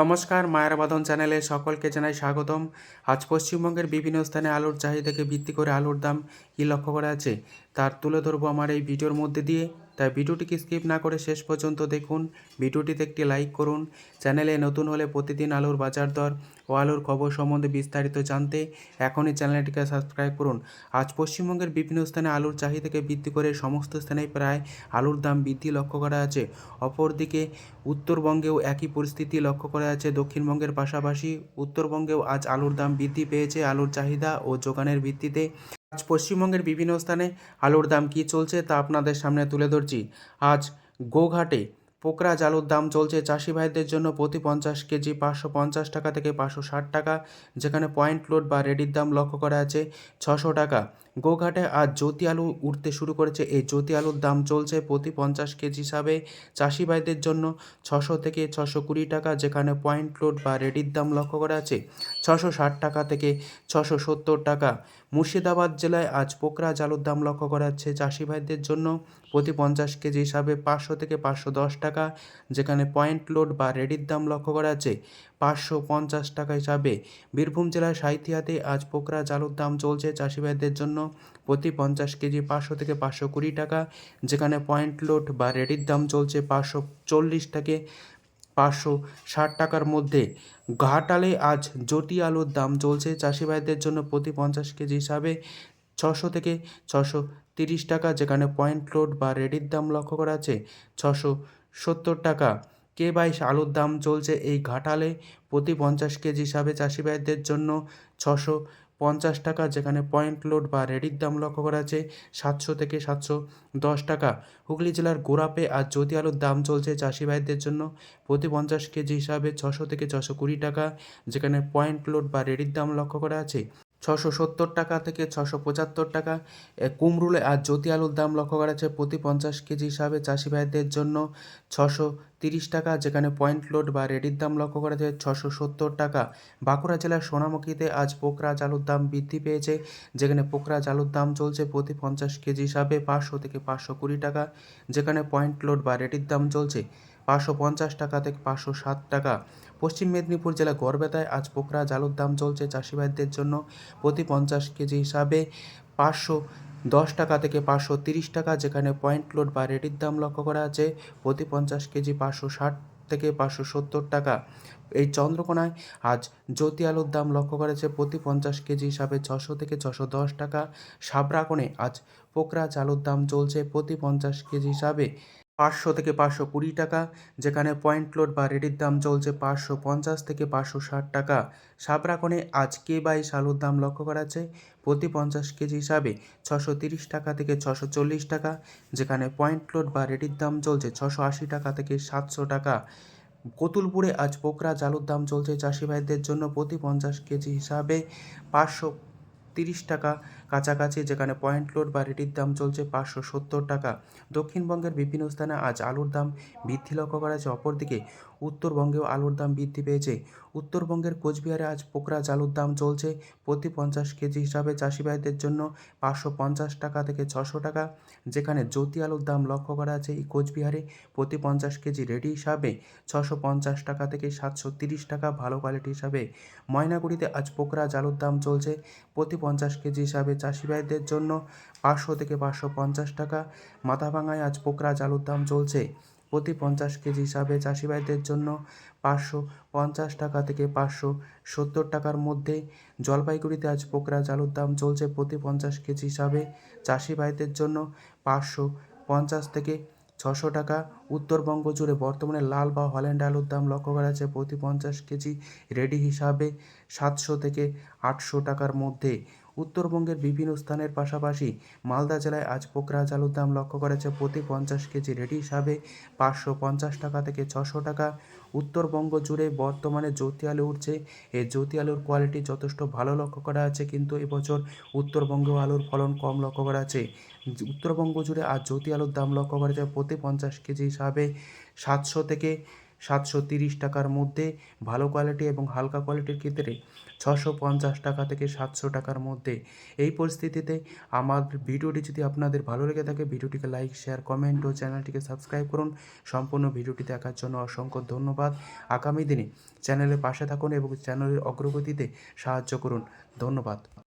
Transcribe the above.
নমস্কার, মায়ের চ্যানেলে সকলকে জানাই স্বাগতম। আজ পশ্চিমবঙ্গের বিভিন্ন স্থানে আলুর চাহিদাকে ভিত্তি করে আলুর দাম কী লক্ষ্য করা আছে তার তুলে ধরবো আমার এই ভিডিওর মধ্যে দিয়ে। তাই ভিডিওটিকে স্কিপ না করে শেষ পর্যন্ত দেখুন। ভিডিওটিতে একটি লাইক করুন। চ্যানেলে নতুন হলে প্রতিদিন আলুর বাজার দর ও আলুর খবর সম্বন্ধে বিস্তারিত জানতে এখনই চ্যানেলটিকে সাবস্ক্রাইব করুন। আজ পশ্চিমবঙ্গের বিভিন্ন স্থানে আলুর চাহিদাকে বৃদ্ধি করে সমস্ত স্থানেই প্রায় আলুর দাম বৃদ্ধি লক্ষ্য করা আছে অপরদিকে উত্তরবঙ্গেও একই পরিস্থিতি লক্ষ্য করা যাচ্ছে। দক্ষিণবঙ্গের পাশাপাশি উত্তরবঙ্গেও আজ আলুর দাম বৃদ্ধি পেয়েছে। আলুর চাহিদা ও যোগানের ভিত্তিতে আজ পশ্চিমবঙ্গের বিভিন্ন স্থানে আলুর দাম কী চলছে তা আপনাদের সামনে তুলে ধরছি। আজ গোঘাটে পোকরাজ আলুর দাম চলছে চাষি ভাইদের জন্য প্রতি পঞ্চাশ কেজি পাঁচশো পঞ্চাশ টাকা থেকে পাঁচশো ষাট টাকা, যেখানে পয়েন্ট লোড বা রেডির দাম লক্ষ্য করা আছে ছশো টাকা। গোঘাটে আজ জ্যোতি আলু উঠতে শুরু করেছে। এই জ্যোতি আলুর দাম চলছে প্রতি পঞ্চাশ কেজি হিসাবে চাষি ভাইদের জন্য ছশো থেকে ছশো কুড়ি টাকা, যেখানে পয়েন্ট লোড বা রেডির দাম লক্ষ্য করা আছে ছশো ষাট টাকা থেকে ছশো সত্তর টাকা। মুর্শিদাবাদ জেলায় আজ পোকরা আলুর দাম লক্ষ্য করা যাচ্ছে চাষি ভাইদের জন্য প্রতি পঞ্চাশ কেজি হিসাবে পাঁচশো থেকে পাঁচশো দশ টাকা। যেখানে পয়েন্ট লোড বা রেডির দাম লক্ষ্য করা আছে, পাঁচশো পঞ্চাশ টাকা হিসাবে। বীরভূম জেলার সাহিতিয়াতে আজ পোকরা আলুর দাম চলছে চাষি ভাইদের জন্য প্রতি পঞ্চাশ কেজি পাঁচশো থেকে পাঁচশো কুড়ি টাকা, যেখানে পয়েন্ট লোড বা রেডির দাম চলছে পাঁচশো চল্লিশ থেকে পাঁচশো ষাট টাকার মধ্যে। ঘাটালে আজ জটি আলুর দাম চলছে চাষি ভাইদের জন্য প্রতি পঞ্চাশ কেজি হিসাবে ছশো থেকে ছশো তিরিশ টাকা, যেখানে পয়েন্ট লোড বা রেডির দাম লক্ষ্য করা আছে ছশো সত্তর টাকা। কে বাইশ আলুর দাম চলছে এই ঘাটালে? প্রতি পঞ্চাশ কেজি হিসাবে চাষি ভাইদের জন্য ছশো পঞ্চাশ টাকা, যেখানে পয়েন্ট লোড বা রেডির দাম লক্ষ্য করা আছে সাতশো থেকে সাতশো দশ টাকা। হুগলি জেলার গোড়াপে আর জ্যোতি আলুর দাম চলছে চাষি ভাইদের জন্য প্রতি পঞ্চাশ কেজি হিসাবে ছশো থেকে ছশো কুড়ি টাকা, যেখানে পয়েন্ট লোড বা রেডির দাম লক্ষ্য করা আছে। ছশো সত্তর টাকা থেকে ছশো পঁচাত্তর টাকা। কুমরুলে আর জ্যোতি আলুর দাম লক্ষ্য করা আছে প্রতি পঞ্চাশ কেজি হিসাবে চাষি ভাইদের জন্য ছশো তিরিশ টাকা, যেখানে পয়েন্ট লোড বা রেডির দাম লক্ষ্য করা যায় ছশো সত্তর টাকা। বাঁকুড়া জেলার সোনামুখীতে আজ পোকরাজ আলুর দাম বৃদ্ধি পেয়েছে, যেখানে পোকরাজ আলুর দাম চলছে প্রতি পঞ্চাশ কেজি হিসাবে পাঁচশো থেকে পাঁচশো কুড়ি টাকা, যেখানে পয়েন্ট লোড বা রেডির দাম চলছে পাঁচশো পঞ্চাশ টাকা থেকে পাঁচশো সাত টাকা। পশ্চিম মেদিনীপুর জেলা গড়বেতায় আজ পোকরা জালুর দাম চলছে চাষি ভাইদের জন্য প্রতি পঞ্চাশ কেজি হিসাবে পাঁচশো দশ টাকা থেকে পাঁচশো তিরিশ টাকা, যেখানে পয়েন্ট লোড বা রেডির দাম লক্ষ্য করা আছে। প্রতি পঞ্চাশ কেজি পাঁচশো ষাট থেকে পাঁচশো সত্তর টাকা। এই চন্দ্রকোনায় আজ জ্যোতি আলুর দাম লক্ষ্য করেছে প্রতি পঞ্চাশ কেজি হিসাবে ছশো থেকে ছশো দশ টাকা। সাবরাকোণে আজ পোকরা চালুর দাম চলছে প্রতি পঞ্চাশ কেজি হিসাবে। পাঁচশো থেকে পাঁচশো কুড়ি টাকা, যেখানে পয়েন্ট লোড বা রেডির দাম চলছে পাঁচশো পঞ্চাশ থেকে পাঁচশো ষাট টাকা। সাবরাকোণে আজ কে বাইশ আলুর দাম লক্ষ্য করা আছে? প্রতি পঞ্চাশ কেজি হিসাবে ছশো তিরিশ টাকা থেকে ছশো চল্লিশ টাকা, যেখানে পয়েন্ট লোড বা রেডির দাম চলছে ছশো আশি টাকা থেকে সাতশো টাকা। কতুলপুরে আজ পোকরাজ জালুর দাম চলছে চাষি ভাইদের জন্য প্রতি পঞ্চাশ কেজি হিসাবে পাঁচশো তিরিশ টাকা কাছাকাছি, যেখানে পয়েন্ট লোড বা রেডির দাম চলছে পাঁচশো সত্তর টাকা। দক্ষিণবঙ্গের বিভিন্ন স্থানে আজ আলুর দাম বৃদ্ধি লক্ষ্য করা যাচ্ছে। অপরদিকে, উত্তরবঙ্গেও আলুর দাম বৃদ্ধি পেয়েছে। উত্তরবঙ্গের কোচবিহারে আজ পোকরাজ আলুর দাম চলছে প্রতি পঞ্চাশ কেজি হিসাবে। চাষি ভাইদের জন্য পাঁচশো পঞ্চাশ টাকা থেকে ছশো টাকা, যেখানে জ্যোতি আলুর দাম লক্ষ্য করা আছে এই কোচবিহারে প্রতি পঞ্চাশ কেজি রেডি হিসাবে ছশো পঞ্চাশ টাকা থেকে সাতশো তিরিশ টাকা ভালো কোয়ালিটি হিসাবে। ময়নাগুড়িতে আজ পোকরাজ আলুর দাম চলছে প্রতি পঞ্চাশ কেজি হিসাবে চাষি ভাইদের জন্য পাঁচশো থেকে পাঁচশো পঞ্চাশ টাকা। মাথাভাঙায় আজ পোকরা আলুর দাম চলছে। প্রতি পঞ্চাশ কেজি হিসাবে চাষি ভাইদের জন্য পাঁচশো পঞ্চাশ টাকা থেকে পাঁচশো সত্তর টাকার মধ্যে। জলপাইগুড়িতে আজ পোকরা আলুর দাম চলছে প্রতি পঞ্চাশ কেজি হিসাবে। চাষি ভাইদের জন্য পাঁচশো পঞ্চাশ থেকে ছশো টাকা। উত্তরবঙ্গ জুড়ে বর্তমানে লাল বা হল্যান্ড আলুর দাম লক্ষ্য করা যাচ্ছে প্রতি পঞ্চাশ কেজি রেডি হিসাবে সাতশো থেকে আটশো টাকার মধ্যে। উত্তরবঙ্গের বিভিন্ন স্থানের পাশাপাশি মালদা জেলায় আজ পোকরাজ আলুর দাম লক্ষ্য করেছে প্রতি পঞ্চাশ কেজি রেডি হিসাবে পাঁচশো পঞ্চাশ টাকা থেকে ছশো টাকা। উত্তরবঙ্গ জুড়ে বর্তমানে জ্যোতি আলু উঠছে। এই জ্যোতি আলুর কোয়ালিটি যথেষ্ট ভালো লক্ষ্য করা আছে, কিন্তু এবছর উত্তরবঙ্গেও আলুর ফলন কম লক্ষ্য করা আছে। উত্তরবঙ্গ জুড়ে আজ জ্যোতি আলুর দাম লক্ষ্য করা যায় প্রতি পঞ্চাশ কেজি হিসাবে সাতশো থেকে সাতশো তিরিশ টাকার মধ্যে, ভালো কোয়ালিটি এবং হালকা কোয়ালিটির ক্ষেত্রে ছশো পঞ্চাশ টাকা থেকে সাতশো টাকার মধ্যে। এই পরিস্থিতিতে আমার ভিডিওটি যদি আপনাদের ভালো লেগে থাকে, ভিডিওটিকে লাইক শেয়ার কমেন্ট ও চ্যানেলটিকে সাবস্ক্রাইব করুন। সম্পূর্ণ ভিডিওটি দেখার জন্য অসংখ্য ধন্যবাদ। আগামী দিনে চ্যানেলের পাশে থাকুন এবং চ্যানেলের অগ্রগতিতে সাহায্য করুন। ধন্যবাদ।